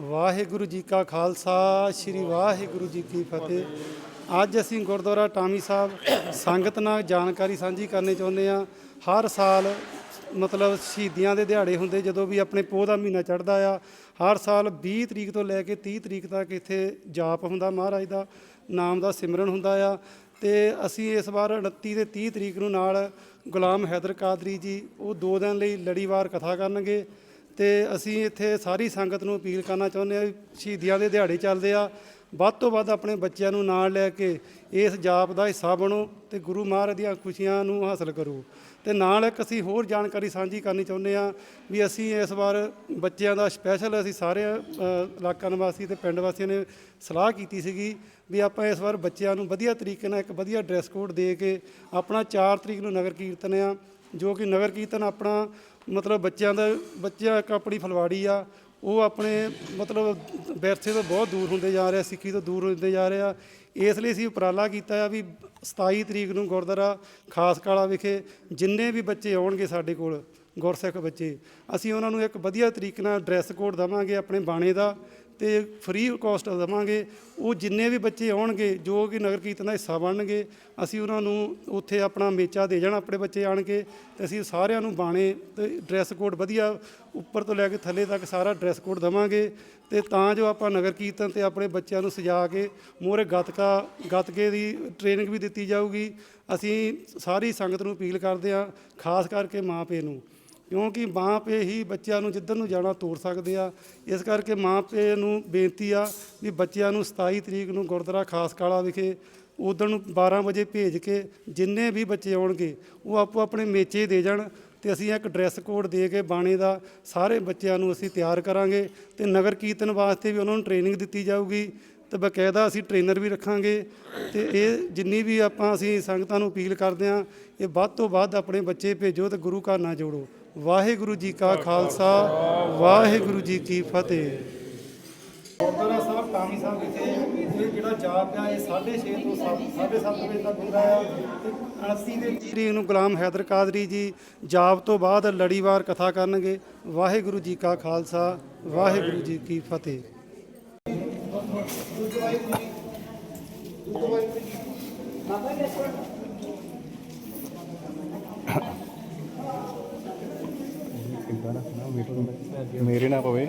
ਵਾਹਿਗੁਰੂ ਜੀ ਕਾ ਖਾਲਸਾ, ਸ੍ਰੀ ਵਾਹਿਗੁਰੂ ਜੀ ਕੀ ਫਤਿਹ। ਅੱਜ ਅਸੀਂ ਗੁਰਦੁਆਰਾ ਟਾਮੀ ਸਾਹਿਬ ਸੰਗਤ ਨਾਲ ਜਾਣਕਾਰੀ ਸਾਂਝੀ ਕਰਨੀ ਚਾਹੁੰਦੇ ਆ ਹਰ ਸਾਲ ਮਤਲਬ ਸ਼ਹੀਦੀਆਂ ਦੇ ਦਿਹਾੜੇ ਹੁੰਦੇ, ਜਦੋਂ ਵੀ ਆਪਣੇ ਪੋਹ ਦਾ ਮਹੀਨਾ ਚੜ੍ਹਦਾ ਆ, ਹਰ ਸਾਲ 20 ਤਰੀਕ ਤੋਂ ਲੈ ਕੇ 30 ਤਰੀਕ ਤੱਕ ਇੱਥੇ ਜਾਪ ਹੁੰਦਾ ਮਹਾਰਾਜ ਦਾ, ਨਾਮ ਦਾ ਸਿਮਰਨ ਹੁੰਦਾ ਆ। ਤੇ ਅਸੀਂ ਇਸ ਵਾਰ 29 ਤੇ 30 ਤਰੀਕ ਨੂੰ ਨਾਲ ਗੁਲਾਮ ਹੈਦਰ ਕਾਦਰੀ ਜੀ, ਉਹ ਦੋ ਦਿਨ ਲਈ ਲੜੀਵਾਰ ਕਥਾ ਕਰਨਗੇ। ਤੇ ਅਸੀਂ ਇੱਥੇ ਸਾਰੀ ਸੰਗਤ ਨੂੰ ਅਪੀਲ ਕਰਨਾ ਚਾਹੁੰਦੇ ਹਾਂ ਵੀ ਸ਼ਹੀਦੀਆਂ ਦੇ ਦਿਹਾੜੇ ਚੱਲਦੇ ਆ। ਵੱਧ ਤੋਂ ਵੱਧ ਆਪਣੇ ਬੱਚਿਆਂ ਨੂੰ ਨਾਲ ਲੈ ਕੇ ਇਸ ਜਾਪ ਦਾ ਹਿੱਸਾ ਬਣੋ ਤੇ ਗੁਰੂ ਮਹਾਰਾਜ ਦੀਆਂ ਖੁਸ਼ੀਆਂ ਨੂੰ ਹਾਸਲ ਕਰੋ। ਤੇ ਨਾਲ ਇੱਕ ਅਸੀਂ ਹੋਰ ਜਾਣਕਾਰੀ ਸਾਂਝੀ ਕਰਨੀ ਚਾਹੁੰਦੇ ਆ ਵੀ ਅਸੀਂ ਇਸ ਵਾਰ ਬੱਚਿਆਂ ਦਾ ਸਪੈਸ਼ਲ ਅਸੀਂ ਸਾਰੇ ਇਲਾਕਾ ਨਿਵਾਸੀ ਤੇ ਪਿੰਡ ਵਾਸੀਆਂ ਨੇ ਸਲਾਹ ਕੀਤੀ ਸੀਗੀ ਵੀ ਆਪਾਂ ਇਸ ਵਾਰ ਬੱਚਿਆਂ ਨੂੰ ਵਧੀਆ ਤਰੀਕੇ ਨਾਲ ਇੱਕ ਵਧੀਆ ਡਰੈਸ ਕੋਡ ਦੇ ਕੇ ਆਪਣਾ 4 ਤਰੀਕ ਨੂੰ ਨਗਰ ਕੀਰਤਨ ਆ, ਜੋ ਕਿ ਨਗਰ ਕੀਰਤਨ ਆਪਣਾ ਮਤਲਬ ਬੱਚਿਆਂ ਦਾ, ਬੱਚਿਆਂ ਇੱਕ ਆਪਣੀ ਫਲਵਾੜੀ ਆ, ਉਹ ਆਪਣੇ ਮਤਲਬ ਵਿਰਸੇ ਤੋਂ ਬਹੁਤ ਦੂਰ ਹੁੰਦੇ ਜਾ ਰਹੇ ਆ, ਸਿੱਖੀ ਤੋਂ ਦੂਰ ਹੁੰਦੇ ਜਾ ਰਹੇ ਆ। ਇਸ ਲਈ ਅਸੀਂ ਉਪਰਾਲਾ ਕੀਤਾ ਆ ਵੀ 27 ਤਰੀਕ ਨੂੰ ਗੁਰਦੁਆਰਾ ਖਾਸ ਕਾਲਾ ਵਿਖੇ ਜਿੰਨੇ ਵੀ ਬੱਚੇ ਆਉਣਗੇ ਸਾਡੇ ਕੋਲ, ਗੁਰਸਿੱਖ ਬੱਚੇ, ਅਸੀਂ ਉਹਨਾਂ ਨੂੰ ਇੱਕ ਵਧੀਆ ਤਰੀਕੇ ਨਾਲ ਡਰੈਸ ਕੋਡ ਦਵਾਂਗੇ ਆਪਣੇ ਬਾਣੇ ਦਾ ਤੇ ਫ੍ਰੀ ਕਾਸਟ ਦੇਵਾਂਗੇ। ਉਹ ਜਿੰਨੇ ਵੀ ਬੱਚੇ ਆਉਣਗੇ, ਜੋ ਕਿ ਨਗਰ ਕੀਰਤਨ ਦਾ ਹਿੱਸਾ ਬਣਨਗੇ, ਅਸੀਂ ਉਹਨਾਂ ਨੂੰ ਉੱਥੇ ਆਪਣਾ ਮੇਚਾ ਦੇ ਜਾਣਾ, ਆਪਣੇ ਬੱਚੇ ਆਣ ਕੇ, ਤੇ ਅਸੀਂ ਸਾਰਿਆਂ ਨੂੰ ਬਾਣੇ ਤੇ ਡਰੈਸ ਕੋਡ ਵਧੀਆ ਉੱਪਰ ਤੋਂ ਲੈ ਕੇ ਥੱਲੇ ਤੱਕ ਸਾਰਾ ਡਰੈਸ ਕੋਡ ਦੇਵਾਂਗੇ। ਤੇ ਤਾਂ ਜੋ ਆਪਾਂ ਨਗਰ ਕੀਰਤਨ ਤੇ ਆਪਣੇ ਬੱਚਿਆਂ ਨੂੰ ਸਜਾ ਕੇ ਮੋਹਰੇ ਗੱਤਕਾ, ਗੱਤਕੇ ਦੀ ਟ੍ਰੇਨਿੰਗ ਵੀ ਦਿੱਤੀ ਜਾਊਗੀ। ਅਸੀਂ ਸਾਰੀ ਸੰਗਤ ਨੂੰ ਅਪੀਲ ਕਰਦੇ ਹਾਂ, ਖਾਸ ਕਰਕੇ ਮਾਪੇ ਨੂੰ। ਕਿਉਂਕਿ ਮਾਂ ਪਿਓ ਹੀ ਬੱਚਿਆਂ ਨੂੰ ਜਿੱਧਰ ਨੂੰ ਜਾਣਾ ਤੋਰ ਸਕਦੇ ਆ। ਇਸ ਕਰਕੇ ਮਾਂ ਪਿਓ ਨੂੰ ਬੇਨਤੀ ਆ ਵੀ ਬੱਚਿਆਂ ਨੂੰ 27 ਤਰੀਕ ਨੂੰ ਗੁਰਦੁਆਰਾ ਖਾਸ ਕਾਲਾ ਵਿਖੇ ਉਦੋਂ ਨੂੰ 12 ਵਜੇ ਭੇਜ ਕੇ ਜਿੰਨੇ ਵੀ ਬੱਚੇ ਆਉਣਗੇ, ਉਹ ਆਪੋ ਆਪਣੇ ਮੇਚੇ ਦੇ ਜਾਣ ਤੇ ਅਸੀਂ ਇੱਕ ਡਰੈਸ ਕੋਡ ਦੇ ਕੇ ਬਾਣੇ ਦਾ ਸਾਰੇ ਬੱਚਿਆਂ ਨੂੰ ਅਸੀਂ ਤਿਆਰ ਕਰਾਂਗੇ ਤੇ ਨਗਰ ਕੀਰਤਨ ਵਾਸਤੇ ਵੀ ਉਹਨਾਂ ਨੂੰ ਟ੍ਰੇਨਿੰਗ ਦਿੱਤੀ ਜਾਊਗੀ ਤੇ ਬਕਾਇਦਾ ਅਸੀਂ ਟ੍ਰੇਨਰ ਵੀ ਰੱਖਾਂਗੇ ਤੇ ਇਹ ਜਿੰਨੀ ਵੀ ਆਪਾਂ ਅਸੀਂ ਸੰਗਤਾਂ ਨੂੰ ਅਪੀਲ ਕਰਦੇ ਹਾਂ, ਇਹ ਵੱਧ ਤੋਂ ਵੱਧ ਆਪਣੇ ਬੱਚੇ ਭੇਜੋ ਤੇ ਗੁਰੂ ਘਰ ਨਾਲ ਜੋੜੋ। ਵਾਹਿਗੁਰੂ ਜੀ ਕਾ ਖਾਲਸਾ ਵਾਹਿਗੁਰੂ ਜੀ ਕੀ ਫਤਿਹ। ਗੁਰਦੁਆਰਾ ਸਾਹਿਬ ਟਾਮੀ ਸਾਹਿਬ ਵਿਖੇ ਇਹ ਜਿਹੜਾ ਜਾਪ ਆ ਇਹ 6:30 ਤੋਂ 7:30 ਵਜੇ ਤੱਕ ਹੁੰਦਾ ਆ। ਤੇ 80 ਦੇ ਤਰੀਕ ਨੂੰ ਗੁਲਾਮ ਹੈਦਰ ਕਾਦਰੀ ਜੀ ਜਾਪ ਤੋਂ ਬਾਅਦ ਲੜੀਵਾਰ ਕਥਾ ਕਰਨਗੇ। ਵਾਹਿਗੁਰੂ ਜੀ ਕਾ ਖਾਲਸਾ ਵਾਹਿਗੁਰੂ ਜੀ ਕੀ ਫਤਿਹ। मेरे ना पवे